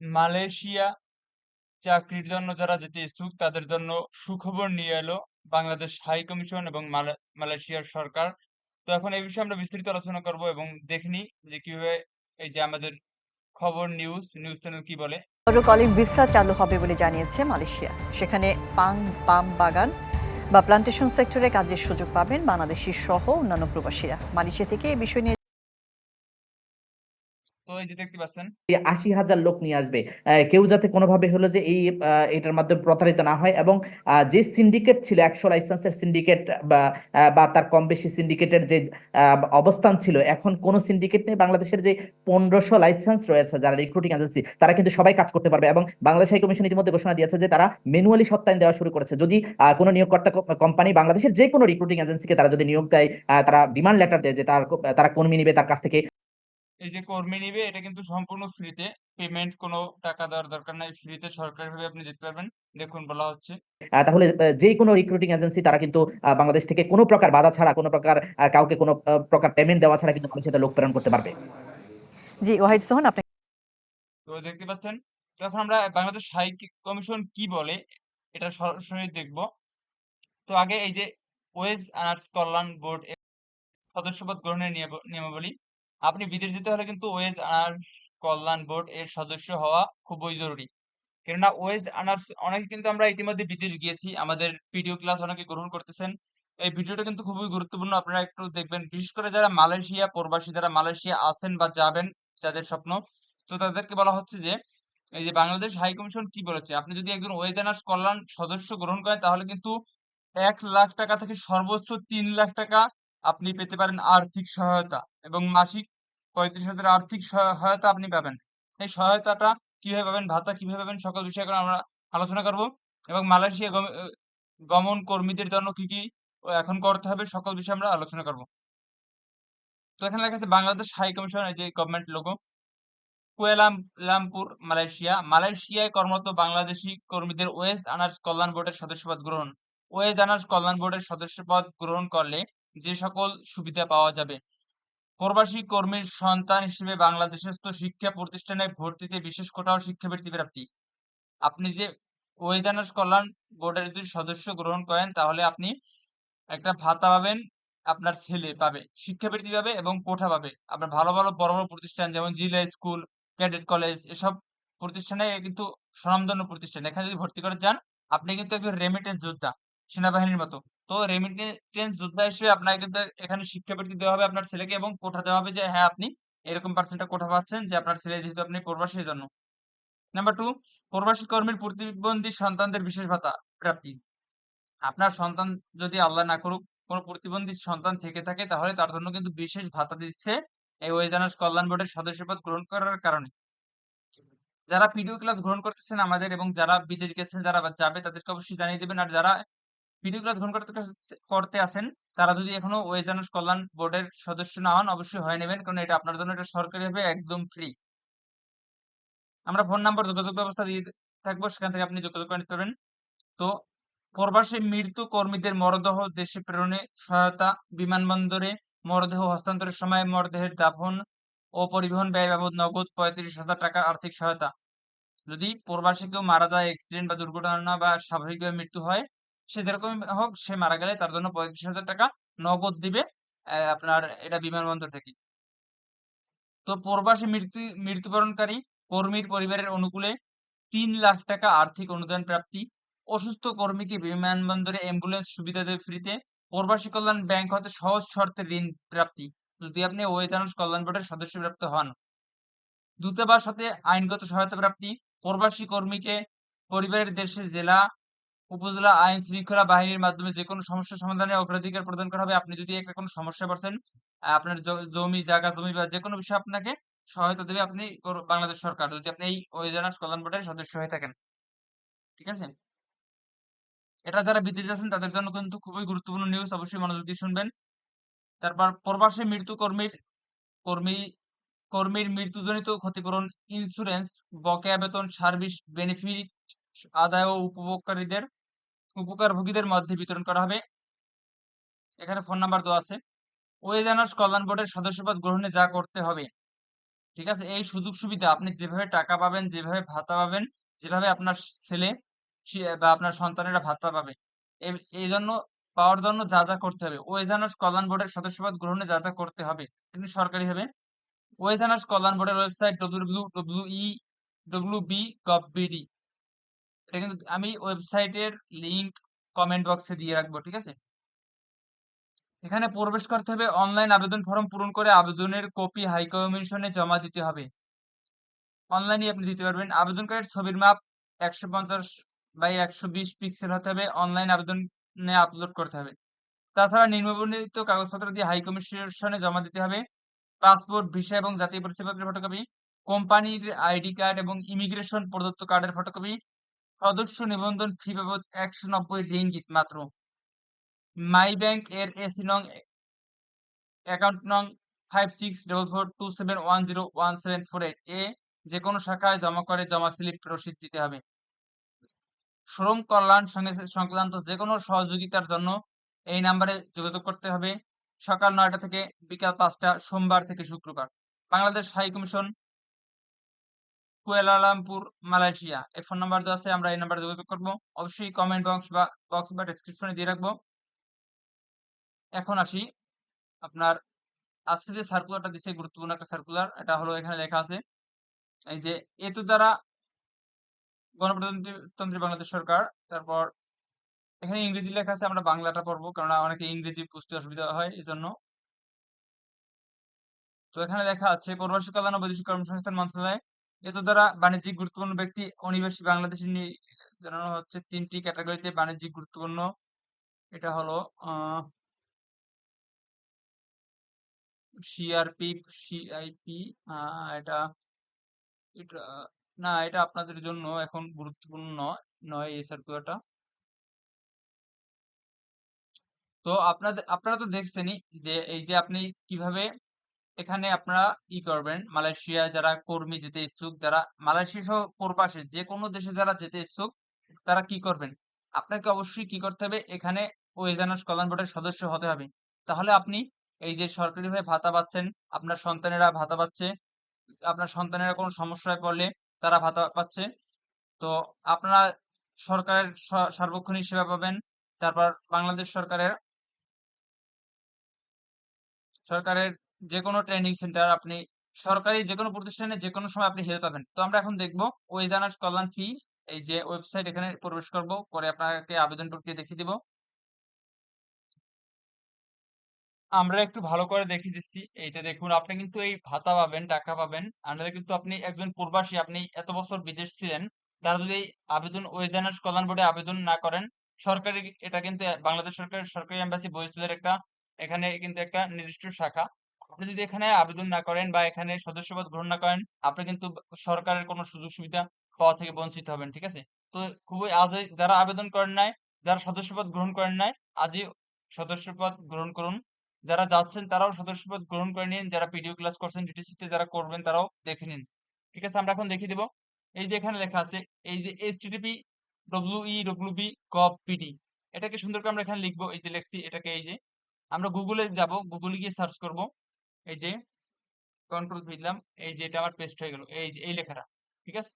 Malaysia চাকরির জন্য যারা যেতে ইচ্ছুক, তাদের জন্য সুখবর নিয়ে এলো বাংলাদেশ হাই কমিশন এবং মালয় মালয়েশিয়ার সরকার। তো এখন এই বিষয়ে আমরা বিস্তারিত আলোচনা করব এবং দেখনি যে কীভাবে এই যে আমাদের খবর নিউজ নিউজ চ্যানেল কি বলে। কলিং ভিসা চালু হবে বলে জানিয়েছে মালয়েশিয়া। সেখানে পাং, পাম বাগান বা প্লান্টেশন সেক্টরে কাজের সুযোগ পাবেন বাংলাদেশি সহ অন্যান্য প্রবাসীরা। মালয়েশিয়া থেকে এই বিষয় নিয়ে তো এই যে দেখতে পাচ্ছেন। আশি হাজার লোক নিয়ে আসবে। কেউ যাতে কোনোভাবে হলো যে এই এটার মাধ্যমে প্রতারিত না হয় এবং যে সিন্ডিকেট ছিল একশো লাইসেন্সের সিন্ডিকেট বা তার কম বেশি সিন্ডিকেটের যে অবস্থান ছিল, এখন কোন সিন্ডিকেট নেই। বাংলাদেশের যে পনেরোশো লাইসেন্স রয়েছে যারা রিক্রুটিং এজেন্সি তারা কিন্তু সবাই কাজ করতে পারবে এবং বাংলাদেশ হাই কমিশন ইতিমধ্যে ঘোষণা দিয়েছে যে তারা ম্যানুয়ালি সত্যায়ন দেওয়া শুরু করেছে। যদি কোনো নিয়োগকর্তা কোম্পানি বাংলাদেশের যে কোনো রিক্রুটিং এজেন্সিকে তারা যদি নিয়োগ দেয় তারা ডিমান্ড লেটার দেয় যে তার তারা কর্মী নিবে তার কাছ থেকে। এই যে কর্মী নিবে এটা কিন্তু সম্পূর্ণ ফ্রিতে। পেমেন্ট কোনো টাকা দেওয়ার দরকার নাই। ফ্রিতে সরকারিভাবে আপনি যেতে পারবেন। দেখুন বলা হচ্ছে। তাহলে যে কোনো রিক্রুটিং এজেন্সি তারা কিন্তু বাংলাদেশ থেকে কোনো প্রকার বাধা ছাড়া কোনো প্রকার কাউকে কোনো প্রকার পেমেন্ট দেওয়া ছাড়া কিন্তু মানুষের লোক প্রেরণ করতে পারবে। জি ওয়াহিদ সোহান আপনি তো দেখতে পাচ্ছেন? তো এখন আমরা বাংলাদেশ হাই কমিশন কি বলে এটা সরাসরি দেখব। তো আগে এই যে ওয়েজ আনার্স কল্যাণ বোর্ড সদস্যপদ গ্রহণের নিয়মাবলী। আপনি বিদেশ যেতে হলে কিন্তু ওয়েজ আনার্স কল্যাণ বোর্ড এর সদস্য হওয়া খুবই জরুরি। কেননা ওয়েজ আনার্স অনেকে কিন্তু আমরা ইতিমধ্যে বিদেশ গিয়েছি, আমাদের ভিডিও ক্লাস অনেকে গ্রহণ করতেছেন। এই ভিডিওটা কিন্তু খুবই গুরুত্বপূর্ণ, আপনারা একটু দেখবেন। বিশেষ করে যারা মালয়েশিয়া প্রবাসী, যারা মালয়েশিয়া আছেন বা যাবেন, যাদের স্বপ্ন, তো তাদেরকে বলা হচ্ছে যে, এই যে বাংলাদেশ হাই কমিশন কি বলেছে? আপনি যদি একজন ওয়েজ আনার্স কল্যাণ সদস্য গ্রহণ করেন, তাহলে কিন্তু এক লাখ টাকা থেকে সর্বোচ্চ তিন লাখ টাকা আপনি পেতে পারেন আর্থিক সহায়তা এবং মাসিক পঁয়ত্রিশ হাজার আর্থিক সহায়তা আপনি পাবেন। এই সহায়তাটা কীভাবে পাবেন, ভাতা কীভাবে পাবেন সকল বিষয়ে আমরা আলোচনা করব এবং মালয়েশিয়া গমন কর্মীদের জন্য কি কি এখন করতে হবে সকল বিষয়ে আমরা আলোচনা করব। তো এখানে লেখা আছে বাংলাদেশ হাই কমিশন, এই যে গভর্নমেন্ট লোগো কুয়ালালামপুর, মালয়েশিয়া। মালয়েশিয়ায় কর্মরত বাংলাদেশি কর্মীদের ওয়েস্ট আনার্স কল্যাণ বোর্ডের সদস্যপদ গ্রহণ। ওয়েস্ট আনার্স কল্যাণ বোর্ডের সদস্যপদ গ্রহণ করলে যে সকল সুবিধা পাওয়া যাবে। প্রবাসী কর্মীর সন্তান হিসেবে বাংলাদেশস্থ শিক্ষা প্রতিষ্ঠানে ভর্তিতে বিশেষ কোটা ও শিক্ষাবৃত্তি প্রাপ্তি। আপনি যে ওয়েস্ট আনার্স কল্যাণ বোর্ডের যদি সদস্য গ্রহণ করেন, তাহলে আপনি একটা ভাতা পাবেন, আপনার ছেলে পাবে, শিক্ষাবৃত্তি পাবে এবং কোঠা পাবে। আপনার ভালো ভালো বড় বড় প্রতিষ্ঠান যেমন জিলা স্কুল, ক্যাডেট কলেজ, এসব প্রতিষ্ঠানে কিন্তু স্বনামধন্য প্রতিষ্ঠান। এখানে যদি ভর্তি করে যান, আপনি কিন্তু একজন রেমিটেন্স যোদ্ধা, সেনাবাহিনীর মতো। তো রেমিটেন্স যোদ্ধা হিসেবে আপনাকে কিন্তু এখানে শিক্ষাবৃত্তি দেওয়া হবে আপনার ছেলেকে এবং কোঠা দেওয়া হবে যে হ্যাঁ আপনি এরকম পার্সেন্টটা কোঠা পাচ্ছেন যে, আপনার ছেলে যেহেতু আপনি প্রবাসীর জন্য। নাম্বার টু প্রবাসী কর্মীর প্রতিবন্ধী সন্তানদের বিশেষ ভাতা প্রাপ্তি। আপনার সন্তান যদি আল্লাহ না করুক, কোনো প্রতিবন্ধী সন্তান থেকে থাকে, তাহলে তার জন্য কিন্তু বিশেষ ভাতা দিচ্ছে এই ওয়েজানার্স কল্যাণ বোর্ডের সদস্যপদ গ্রহণ করার কারণে। যারা পিডিও ক্লাস গ্রহণ করতেছেন আমাদের এবং যারা বিদেশ গেছেন, যারা যাবে, তাদেরকে অবশ্যই জানিয়ে দেবেন। আর যারা পিডিও ক্লাস গ্রহণ করতে আছেন তারা যদি এখনও ওয়েজানার্স কল্যাণ বোর্ডের সদস্য না হন, অবশ্যই হয়ে নেবেন। কারণ এটা আপনার জন্য এটা সরকারি ভাবে একদম ফ্রি আমরা ফোন নাম্বার, যোগাযোগ ব্যবস্থা দিয়ে থাকব। সেখান থেকে আপনি যোগাযোগ করে নিতে পারবেন। তো প্রবাসী মৃত্যু কর্মীদের মরদেহ, দেশে প্রেরণে সহায়তা, বিমানবন্দরে মরদেহ হস্তান্তরের সময় মরদেহের দাফন ও পরিবহন ব্যয় বাবদ নগদ পঁয়ত্রিশ হাজার টাকা আর্থিক সহায়তা। যদি প্রবাসী কেউ মারা যায় অ্যাক্সিডেন্ট বা দুর্ঘটনা বা স্বাভাবিকভাবে মৃত্যু হয় সে যেরকম হোক, সে মারা গেলে তার জন্য পঁয়ত্রিশ হাজার টাকা নগদ দিবে আপনার এটা বিমানবন্দর থেকে। তো প্রবাসী মৃত্যু, মৃত্যুবরণকারী কর্মীর পরিবারের অনুকূলে তিন লাখ টাকা আর্থিক অনুদান প্রাপ্তি। অসুস্থ কর্মীকে বিমানবন্দরে অ্যাম্বুলেন্স সুবিধা দেবে ফ্রিতে। প্রবাসী কল্যাণ ব্যাংক হতে সহজ শর্তে ঋণ প্রাপ্তি। যদি আপনি ওয়েদানুষ কল্যাণ বোর্ডের সদস্য প্রাপ্ত হন। দূতাবাস হতে আইনগত সহায়তা প্রাপ্তি। প্রবাসী কর্মীকে পরিবারের দেশে জেলা উপজেলা আইন শৃঙ্খলা বাহিনীর মাধ্যমে যে কোনো সমস্যা সমাধানে অগ্রাধিকার প্রদান করা হবে। আপনি যদি একটা কোনো সমস্যা পড়ছেন আপনার জমি, জায়গা, জমি বা যে কোনো বিষয়ে আপনাকে সহায়তা দেবে আপনি বাংলাদেশ সরকার। যদি আপনি এই ওয়েজানার্স কল্যাণ বোর্ডের সদস্য হয়ে থাকেন। ঠিক আছে? এটা যারা বিদেশে আছেন, তাদের জন্য কিন্তু খুবই গুরুত্বপূর্ণ নিউজ অবশ্যই মনোযোগ দিয়ে শুনবেন। তারপর প্রবাসী মৃত্যু কর্মীর, কর্মী, কর্মীর মৃত্যুজনিত ক্ষতিপূরণ ইন্স্যুরেন্স বকেয়া বেতন সার্ভিস বেনিফিট আদায় ও উপভোগকারীদের উপকারভোগীদের মধ্যে বিতরণ করা হবে। এখানে ফোন নাম্বার দেওয়া আছে। ওয়েজানার্স কল্যাণ বোর্ডের সদস্যপদ গ্রহণে যা করতে হবে, ঠিক আছে? এই সুযোগ সুবিধা, আপনি যেভাবে টাকা পাবেন, যেভাবে ভাতা পাবেন, যেভাবে আপনার ছেলে বা আপনার সন্তানেরা ভাতা পাবে এই- জন্য, পাওয়ার জন্য যা যা করতে হবে। ওয়েজানার্স কল্যাণ বোর্ডের সদস্যপদ গ্রহণে যা যা করতে হবে কিন্তু সরকারি হবে। ওয়েজানার্স কল্যাণ বোর্ডের website W W E W B gov BD এটা কিন্তু আমি ওয়েবসাইটের লিংক কমেন্ট বক্সে দিয়ে রাখব, ঠিক আছে? এখানে প্রবেশ করতে হবে অনলাইন আবেদন ফর্ম পূরণ করে আবেদনের কপি জমা দিতে হবে। অনলাইনে আপনি দিতে পারবেন। আবেদনকারীর ছবির মাপ একশো পঞ্চাশ বাই একশো বিশ পিক্সেল হতে হবে। অনলাইন আবেদনে আপলোড করতে হবে। তাছাড়া নিম্নবর্ণিত কাগজপত্র দিয়ে হাই জমা দিতে হবে। পাসপোর্ট ভিসা এবং জাতীয় পরিচয়পত্রের ফটোকপি কোম্পানির আইডি কার্ড এবং ইমিগ্রেশন প্রদত্ত কার্ডের ফটোকপি সদস্য নিবন্ধন ফি বাবদ একশো নব্বই রিঙ্গিত মাত্র। মাই ব্যাংক এর এসি নং অ্যাকাউন্ট নং five six double four two seven one zero one seven four eight এ যে কোনো শাখায় জমা করে জমা স্লিপ রসিদ দিতে হবে। শ্রম কল্যাণ সঙ্গে সংক্রান্ত যে কোনো সহযোগিতার জন্য এই নাম্বারে যোগাযোগ করতে হবে। সকাল নয়টা থেকে বিকাল পাঁচটা, সোমবার থেকে শুক্রবার। Bangladesh high commission Kuala Lumpur Malaysia এই ফোন নাম্বার দেওয়া আছে, আমরা এই নাম্বারে যোগাযোগ করব। অবশ্যই কমেন্ট বক্স বা বক্স বা ডেসক্রিপশনে দিয়ে রাখব। এখন আসি আপনার, আজকে যে সার্কুলারটা দিছে, গুরুত্বপূর্ণ একটা সার্কুলার এটা হলো এখানে লেখা আছে, এই যে এতো দ্বারা গণপ্রজাতন্ত্রী বাংলাদেশ সরকার, তারপর এখানে ইংরেজি লেখা আছে, আমরা বাংলাটা পড়ব কারণ অনেকে ইংরেজি বুঝতে অসুবিধা হয় এই জন্য তো এখানে লেখা আছে, প্রবাসী কল্যাণ ও বৈদেশিক কর্মসংস্থান মন্ত্রণালয় এত দ্বারা বাণিজ্যিক গুরুত্বপূর্ণ ব্যক্তি, অনিবাসী বাংলাদেশি জানানো হচ্ছে তিনটি ক্যাটাগরিতে বাণিজ্যিক গুরুত্বপূর্ণ। এটা হলো সিআরপি সিআইপি এটা এটা, না, এটা আপনাদের জন্য এখন গুরুত্বপূর্ণ নয় নয় এই সার্কুলারটা তো আপনাদের, আপনারা তো দেখছেনই যে এই যে আপনি কীভাবে এখানে আপনারা ই করবেন? মালয়েশিয়া যারা কর্মী যেতে ইচ্ছুক, যারা মালয়েশিয়া সহ প্রবাসী যে কোনো দেশে যারা যেতে ইচ্ছুক, তারা কি করবেন? আপনাকে অবশ্যই কি করতে হবে? এখানে ওয়েজানার্স কল্যাণ বোর্ডের সদস্য হতে হবে। তাহলে আপনি এই যে সরকারিভাবে ভাতা পাচ্ছেন, আপনার সন্তানেরা ভাতা পাচ্ছে, আপনার সন্তানেরা কোনো সমস্যায় পড়লে তারা ভাতা পাচ্ছে। তো আপনারা সরকারের সার্বক্ষণিক সেবা পাবেন। তারপর বাংলাদেশ সরকারের সরকারের যে কোনো ট্রেনিং সেন্টার আপনি সরকারি যে কোনো প্রতিষ্ঠানে যে কোনো সময় আপনি হেল্প পাবেন। তো আমরা এখন দেখব ওয়েজানার্স কল্যাণ ফি এই যে ওয়েবসাইট এখানে প্রবেশ করব করে আপনাকে আবেদন প্রক্রিয়া দেখিয়ে দিব। আমরা একটু ভালো করে দেখিয়ে দিচ্ছি। এইটা দেখুন, আপনি কিন্তু এই ভাতা পাবেন, টাকা পাবেন। আনালে কিন্তু আপনি একজন প্রবাসী, আপনি এত বছর বিদেশ ছিলেন, তারা যদি আবেদন ওয়েজানার্স কল্যাণ বোর্ডে আবেদন না করেন, সরকারি এটা কিন্তু বাংলাদেশ সরকারের সরকারি এম্বাসি বরিশালের একটা, এখানে কিন্তু একটা নির্দিষ্ট শাখা। আপনি যদি এখানে আবেদন না করেন বা এখানে সদস্যপদ গ্রহণ না করেন, আপনি কিন্তু সরকারের কোনো সুযোগ সুবিধা পাওয়া থেকে বঞ্চিত হবেন, ঠিক আছে? তো খুবই আজই যারা আবেদন করেন নাই, যারা সদস্যপদ গ্রহণ করেন নাই, আজই সদস্যপদ গ্রহণ করুন। যারা যাচ্ছেন তারাও সদস্যপদ গ্রহণ করে নিন, যারা পিডিও ক্লাস করছেন ডিটিসিতে যারা করবেন তারাও দেখে নিন, ঠিক আছে? আমরা এখন দেখিয়ে দেব। এই যে এখানে লেখা আছে, এই যে HTTP W E W B gov PD এটাকে সুন্দর করে আমরা এখানে লিখব। এই যে লেখছি, এটাকে এই যে, আমরা গুগলে যাব গুগলে গিয়ে সার্চ করব। এই যে কন্ট্রোল ভি দিলাম, এই যে এটা আমার পেস্ট হয়ে গেল, এই যে, এই লেখাটা, ঠিক আছে?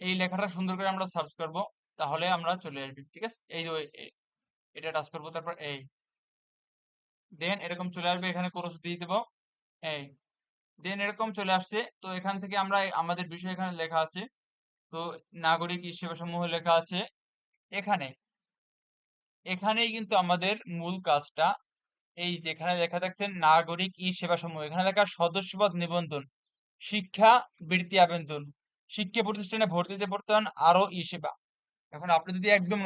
এই লেখাটা সুন্দর করে আমরা সার্চ করব, তাহলে আমরা চলে আসবি, ঠিক আছে? এই যে এটা টাচ করব, তারপর এই দেন এরকম চলে আসবে, এখানে ক্রস দিয়ে দেবো, এই দেন এরকম চলে আসছে, তো এখান থেকে আমরা আমাদের বিষয় এখানে লেখা আছে, তো নাগরিক ই সেবা সমূহ লেখা আছে, এখানে, এখানেই কিন্তু আমাদের মূল কাজটা এই যেখানে লেখা দেখছেন নাগরিক ই সেবা সমূহ। এখানে লেখা সদস্যপদ নিবন্ধন, শিক্ষা বৃত্তি আবেদন, শিক্ষা প্রতিষ্ঠানে ভর্তিতে হন আরও ই সেবা। এখন আপনি যদি একদম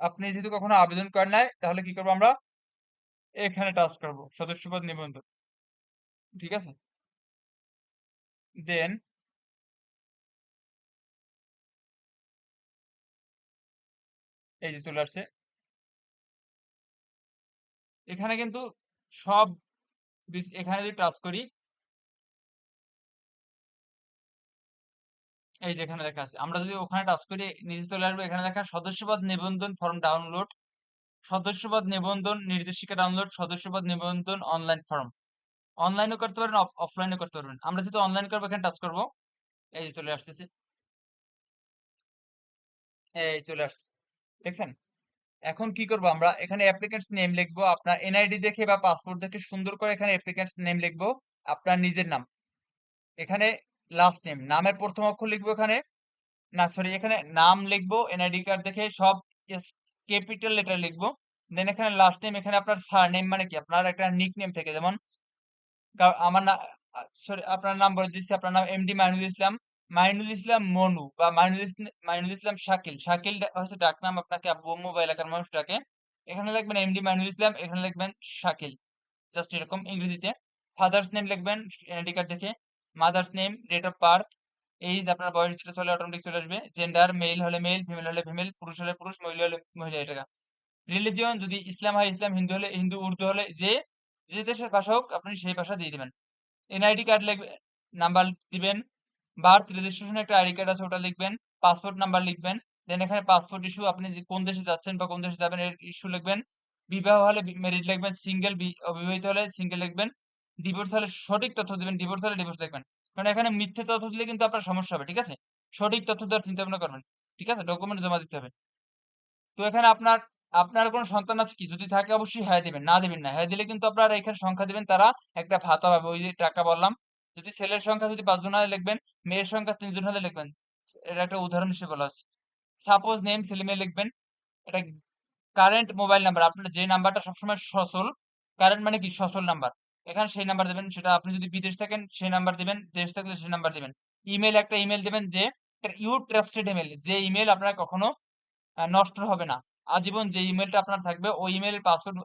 আপনি যেহেতু কখনো আবেদন করেন নাই, তাহলে কি করব আমরা? এখানে টাচ করব, সদস্যপদ নিবন্ধন। ঠিক আছে? দেন এই যে চলে আসছে। এখানে কিন্তু সব এখানে যদি টাচ করি, এই যে এখানে লেখা আছে, আমরা যদি ওখানে টাচ করি, নিচে চলে আসবে, এখানে লেখা সদস্যপদ নিবন্ধন ফর্ম ডাউনলোড সদস্যপদ নিবন্ধন নির্দেশিকা ডাউনলোড সদস্যপদ নিবন্ধন অনলাইন ফর্ম অনলাইনও করতে পারবেন অফলাইনও করতে পারবেন। আমরা যেহেতু অনলাইন করব, এখানে টাচ করব, এই যে চলে আসতেছে, এই চলে আসছে, দেখছেন? এখন কি করব আমরা? এখানে অ্যাপ্লিকেন্টস নেম লিখব, আপনার এনআইডি দেখে বা পাসপোর্ট দেখে সুন্দর করে এখানে অ্যাপ্লিকেন্টস নেম লিখব, আপনার নিজের নাম। এখানে লাস্ট নেম নামের প্রথম অক্ষর লিখব এখানে। না সরি এখানে নাম লিখব এনআইডি কার্ড দেখে সব ক্যাপিটাল লেটার লিখব। দেন এখানে লাস্ট নেম এখানে আপনার সার নেম মানে কি? আপনার একটা নিক নেম থেকে, যেমন আমার সরি আপনার নাম বলে দিচ্ছি, আপনার নাম এমডি মাইনুল ইসলাম। মাইনুল ইসলাম মনু বা মাইনুল ইসলাম মাইনুল ইসলাম শাকিল। শাকিল হচ্ছে ডাক নাম আপনাকে আব্বু বা এলাকার মানুষ ডাকে এখানে লিখবেন এমডি মাইনুল ইসলাম, এখানে লিখবেন শাকিল। জাস্ট এরকম ইংরেজিতে। ফাদার্স নেম লিখবেন এনআইডি কার্ড দেখে। Mother's name date of birth age আপনার বয়স যেটা চলে অটোমেটিক চলে আসবে। জেন্ডার মেল হলে মেল ফিমেল হলে ফিমেল পুরুষ হলে পুরুষ, মহিলা হলে মহিলা এটা রিলিজিয়ন যদি ইসলাম হয় ইসলাম, হিন্দু হলে হিন্দু, উর্দু হলে যে যে দেশের ভাষা হোক, আপনি সেই ভাষা দিয়ে দিবেন। এনআইডি কার্ড লিখবে, নাম্বার দিবেন। বার্থ রেজিস্ট্রেশন একটা আইডি কার্ড আছে, ওটা লিখবেন, পাসপোর্ট নাম্বার লিখবেন দেন এখানে পাসপোর্ট ইস্যু আপনি কোন দেশে যাচ্ছেন বা কোন দেশে যাবেন এর ইস্যু লিখবেন, বিবাহ হলে মেরিট লিখবেন সিঙ্গেল অবিবাহিত হলে সিঙ্গেল লিখবেন ডিভোর্স হলে সঠিক তথ্য দিবেন ডিভোর্স হলে ডিভোর্স লিখবেন, কারণ এখানে মিথ্যে তথ্য দিলে কিন্তু আপনার সমস্যা হবে, ঠিক আছে? সঠিক তথ্য দেওয়ার চিন্তা ভাবনা করবেন, ঠিক আছে? ডকুমেন্ট জমা দিতে হবে। তো এখানে আপনার আপনার কোনো সন্তান আছে কি? যদি থাকে অবশ্যই হ্যাঁ দিবেন, না দিবেন না হ্যাঁ দিলে কিন্তু আপনারা এখানে সংখ্যা দিবেন, তারা একটা ভাতা পাবে, ওই যে টাকা বললাম যদি ছেলের সংখ্যা যদি পাঁচজন হলে লিখবেন, মেয়ের সংখ্যা তিনজন হলে লিখবেন। এটা একটা উদাহরণ হিসেবে বলা হচ্ছে। সাপোজ নেম ছেলে মেয়ে লিখবেন। এটা কারেন্ট মোবাইল নাম্বার আপনার যে নাম্বারটা সবসময় সচল কারেন্ট মানে কি? সচল নাম্বার এখানে সেই নাম্বার দেবেন, সেটা আপনি যদি বিদেশ থাকেন, সেই নাম্বার দিবেন, দেশ থাকলে সেই নাম্বার দিবেন। ইমেল একটা ইমেল দেবেন যে ইউ ট্রাস্টেড ইমেল যে ইমেল আপনার কখনো নষ্ট হবে না। আজীবন যে ইমেলটা আপনার থাকবে, ওই ইমেলের পাসওয়ার্ড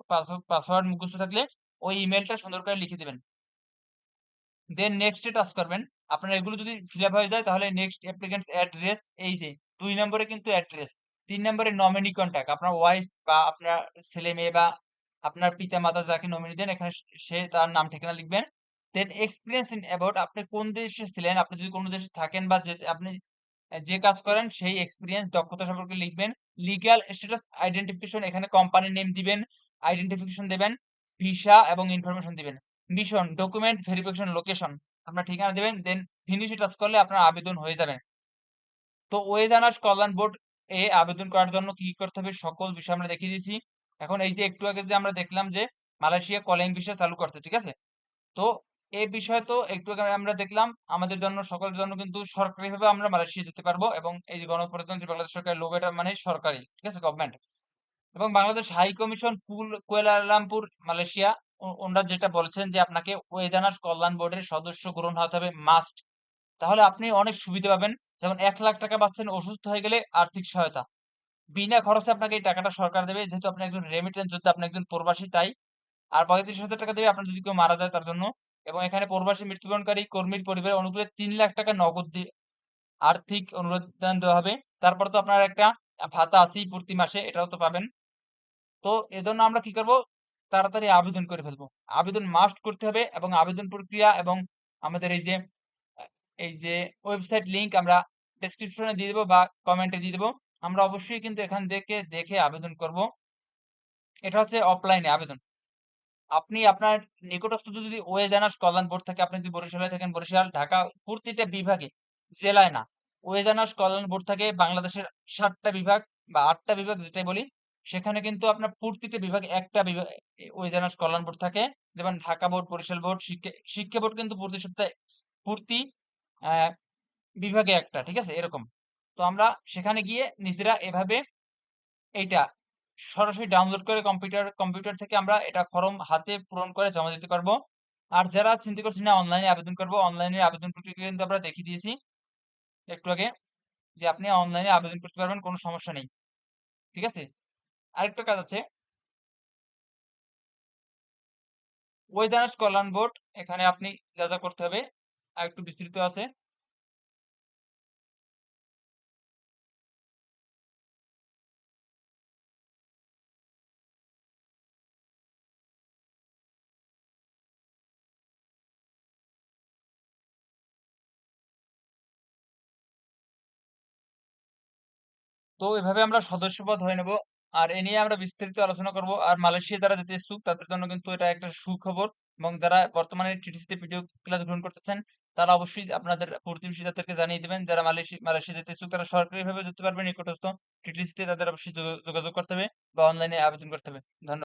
পাসওয়ার্ড মুখস্থ থাকলে, ওই ইমেলটা সুন্দর করে লিখে দিবেন। দেন নেক্সটে টাচ করবেন। আপনার এগুলো যদি ফিল আপ হয়ে যায়, তাহলে নেক্সট অ্যাপ্লিকেন্টস অ্যাড্রেস এই যে, দুই নম্বরে কিন্তু অ্যাড্রেস তিন নম্বরে নমিনি কন্ট্যাক্ট আপনার ওয়াইফ বা আপনার ছেলে মেয়ে বা আপনার পিতা মাতা যাকে নমিনি দেন, এখানে সে তার নাম ঠিকানা লিখবেন। দেন এক্সপিরিয়েন্স ইন অ্যাবাউট আপনি কোন দেশে ছিলেন, আপনি যদি কোনো দেশে থাকেন বা যে, আপনি যে কাজ করেন, সেই এক্সপিরিয়েন্স দক্ষতা সম্পর্কে লিখবেন। লিগ্যাল স্ট্যাটাস আইডেন্টিফিকেশন এখানে কোম্পানির নেম দিবেন আইডেন্টিফিকেশন দিবেন ভিসা এবং ইনফরমেশন দিবেন। মিশন ডকুমেন্ট ভেরিফিকেশন লোকেশন আপনার ঠিকানা দেবেন দেন ফিনিশে টাচ করলে আপনার আবেদন হয়ে যাবে। তো ওয়েজ আনার্স কল্যাণ বোর্ড এ আবেদন করার জন্য কি করতে হবে সকল বিষয় আমরা দেখিয়ে দিয়েছি। এখন এই যে একটু আগে যে আমরা দেখলাম যে মালয়েশিয়া কলিং বিষয় চালু করছে, ঠিক আছে? তো এই বিষয় তো একটু আগে আমরা দেখলাম, আমাদের জন্য, সকলের জন্য কিন্তু সরকারিভাবে আমরা মালয়েশিয়া যেতে পারব এবং এই যে গণপ্রজাতন্ত্রী বাংলাদেশ সরকারের লোগো এটা মানে সরকারি, ঠিক আছে গভর্নমেন্ট এবং Bangladesh high commission Kuala Lumpur, Malaysia. ওনারা যেটা বলছেন যে আপনাকে ওয়েজানার্স কল্যাণ বোর্ডের সদস্য গ্রহণ হতে হবে মাস্ট তাহলে আপনি অনেক সুবিধা পাবেন। যেমন এক লাখ টাকা পাচ্ছেন অসুস্থ হয়ে গেলে আর্থিক সহায়তা। বিনা খরচে আপনাকে এই টাকাটা সরকার দেবে। যেহেতু আপনি একজন রেমিটেন্স যোদ্ধা, আপনি একজন প্রবাসী, তাই আর পঁয়ত্রিশ হাজার টাকা দেবে। আপনার যদি কেউ মারা যায় তার জন্য। এবং এখানে প্রবাসী, মৃত্যুবরণকারী, কর্মীর পরিবারের অনুকূলে তিন লাখ টাকা নগদ দিয়ে আর্থিক অনুদান দেওয়া হবে। তারপর তো আপনার একটা ভাতা আছেই প্রতি মাসে, এটাও তো পাবেন। তো এজন্য আমরা কি করব? তাড়াতাড়ি আবেদন করে ফেলব। আবেদন মাস্ট করতে হবে এবং আবেদন প্রক্রিয়া এবং আমাদের এই যে এই যে ওয়েবসাইট লিংক আমরা ডেসক্রিপশনে দিয়ে দেবো বা কমেন্টে দিয়ে দেবো। আমরা অবশ্যই কিন্তু এখান থেকে দেখে আবেদন করব। এটা হচ্ছে অফলাইনে আবেদন। আপনি আপনার নিকটস্থ যদি ওয়ে জানার্স কল্যাণ বোর্ড থাকে, আপনি যদি বরিশালে থাকেন, বরিশাল, ঢাকা, প্রতিটা বিভাগে, জেলায় না ওয়ে জানার্স কল্যাণ বোর্ড থাকে, বাংলাদেশের সাতটা বিভাগ বা আটটা বিভাগ, যেটাই বলি সেখানে কিন্তু আপনার প্রতিটা বিভাগে একটা ওয়ে জানার্স কল্যাণ বোর্ড থাকে, যেমন ঢাকা বোর্ড, বরিশাল বোর্ড, শিক্ষা শিক্ষা বোর্ড কিন্তু প্রতি সপ্তাহে প্রতি বিভাগে একটা, ঠিক আছে? এরকম। তো আমরা সেখানে গিয়ে নিজেরা এভাবে এইটা সরাসরি ডাউনলোড করে কম্পিউটার কম্পিউটার থেকে আমরা এটা ফর্ম হাতে পূরণ করে জমা দিতে পারব। আর যারা চিন্তা করছেন না অনলাইনে আবেদন করব অনলাইনে আবেদন প্রক্রিয়া কিন্তু আমরা দেখিয়ে দিয়েছি। একটু আগে যে আপনি অনলাইনে আবেদন করতে পারবেন, কোনো সমস্যা নেই। ঠিক আছে? আরেকটা কাজ আছে। ওয়েজার্স কল্যাণ বোর্ড এখানে আপনি যা যা করতে হবে আর একটু বিস্তৃত আছে। তো এভাবে আমরা সদস্যপদ হয়ে নেব। আর এ নিয়ে আমরা বিস্তারিত আলোচনা করব। আর মালয়েশিয়া যারা যেতে ইচ্ছুক, তাদের জন্য কিন্তু এটা একটা সুখবর। এবং যারা বর্তমানে টিটিসিতে ভিডিও ক্লাস গ্রহণ করতেছেন, তারা অবশ্যই আপনাদের প্রতিবেশী তাদেরকে জানিয়ে দেবেন। যারা মালয়েশিয়া মালয়েশিয়া যেতে ইচ্ছুক, তারা সরকারিভাবে যেতে পারবে নিকটস্থ টিটিসিতে তাদের অবশ্যই যোগাযোগ করতে হবে বা অনলাইনে আবেদন করতে হবে। ধন্যবাদ।